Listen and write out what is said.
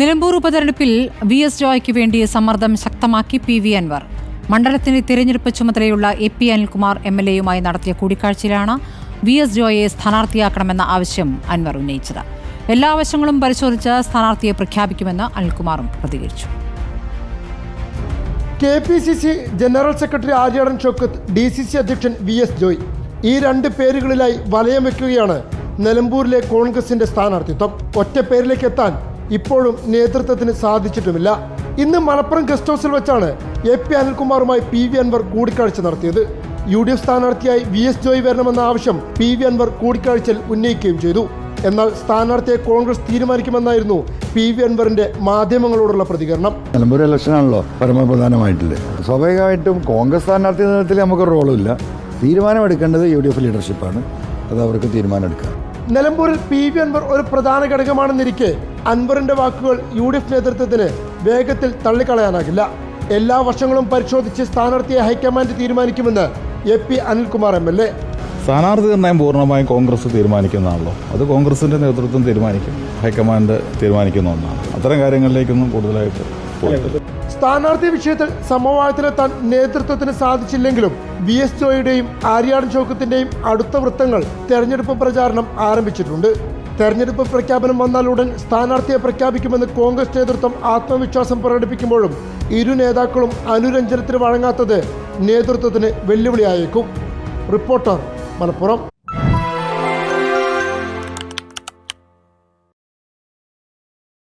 നിലമ്പൂർ ഉപതെരഞ്ഞെടുപ്പിൽ V S ജോയ്ക്ക് വേണ്ടി സമ്മർദ്ദം ശക്തമാക്കി പി വി അൻവർ. മണ്ഡലത്തിന്റെ തിരഞ്ഞെടുപ്പ് ചുമതലയുള്ള A P Anilkumar M L എയുമായി നടത്തിയ കൂടിക്കാഴ്ചയിലാണ് വി എസ് ജോയെ സ്ഥാനാർത്ഥിയാക്കണമെന്ന ആവശ്യം അൻവർ ഉന്നയിച്ചത്. എല്ലാ വശങ്ങളും പരിശോധിച്ച് സ്ഥാനാർത്ഥിയെ പ്രഖ്യാപിക്കുമെന്ന് അനിൽകുമാറും പ്രതികരിച്ചു. K P C C general secretary Aryadan Shoukath D C C അധ്യക്ഷൻ വി എസ് ജോയ് ഈ രണ്ട് പേരുകളിലായി വലയം വെക്കുകയാണ് നിലമ്പൂരിലെ കോൺഗ്രസിന്റെ സ്ഥാനാർത്ഥിത്വം. ഒറ്റ പേരിലേക്ക് എത്താൻ ഇപ്പോഴും നേതൃത്വത്തിന് സാധിച്ചിട്ടുമില്ല. ഇന്ന് മലപ്പുറം ഗസ്റ്റ് ഹൗസിൽ വെച്ചാണ് എ പി അനിൽകുമാറുമായി പി വി അൻവർ കൂടിക്കാഴ്ച നടത്തിയത്. യു ഡി എഫ് സ്ഥാനാർത്ഥിയായി വി എസ് ജോയ് വരണമെന്ന ആവശ്യം പി വി അൻവർ കൂടിക്കാഴ്ചയിൽ ഉന്നയിക്കുകയും ചെയ്തു. എന്നാൽ സ്ഥാനാർത്ഥിയെ കോൺഗ്രസ് തീരുമാനിക്കുമെന്നായിരുന്നു പി വി അൻവറിന്റെ മാധ്യമങ്ങളോടുള്ള പ്രതികരണം. നിലമ്പൂർ ഇലക്ഷനാണല്ലോ പരമപ്രധാനമായിട്ടുള്ളത് സ്വാഭാവികമായിട്ടും കോൺഗ്രസ് സ്ഥാനാർത്ഥി നേതൃത്വത്തിൽ നമുക്ക് റോളില്ല. തീരുമാനമെടുക്കേണ്ടത് യു ഡി എഫ് ലീഡർഷിപ്പാണ്. അത് അവർക്ക് തീരുമാനമെടുക്കാം. നിലമ്പൂരിൽ പി വി അൻവർ ഒരു പ്രധാന ഘടകമാണെന്നിരിക്കെ അൻവറിന്റെ വാക്കുകൾ യു ഡി എഫ് നേതൃത്വത്തിന് വേഗത്തിൽ തള്ളിക്കളയാനാകില്ല. എല്ലാ വർഷങ്ങളും പരിശോധിച്ച് സ്ഥാനാർത്ഥിയെ ഹൈക്കമാൻഡ് തീരുമാനിക്കുമെന്ന് A P Anilkumar M L A. സ്ഥാനാർത്ഥി നിർണയം പൂർണമായും കോൺഗ്രസ് തീരുമാനിക്കുന്നതാണല്ലോ. അത് കോൺഗ്രസിന്റെ നേതൃത്വം തീരുമാനിക്കും. ഹൈക്കമാൻഡ് തീരുമാനിക്കുന്ന ഒന്നാണ്. അത്തരം കാര്യങ്ങളിലേക്കൊന്നും കൂടുതലായിട്ട് സ്ഥാനാർത്ഥി വിഷയത്തിൽ സമവായത്തിലെത്താൻ നേതൃത്വത്തിന് സാധിച്ചില്ലെങ്കിലും വി എസ് ജോയുടെയും ആര്യാടൻ ചോക്കത്തിന്റെയും അടുത്ത വൃത്തങ്ങൾ തെരഞ്ഞെടുപ്പ് പ്രചാരണം ആരംഭിച്ചിട്ടുണ്ട്. തെരഞ്ഞെടുപ്പ് പ്രഖ്യാപനം വന്നാൽ ഉടൻ സ്ഥാനാർത്ഥിയെ പ്രഖ്യാപിക്കുമെന്ന് കോൺഗ്രസ് നേതൃത്വം ആത്മവിശ്വാസം പ്രകടിപ്പിക്കുമ്പോഴും ഇരു നേതാക്കളും അനുരഞ്ജനത്തിന് വഴങ്ങാത്തത് നേതൃത്വത്തിന് വെല്ലുവിളിയായേക്കും. റിപ്പോർട്ടർ മലപ്പുറം.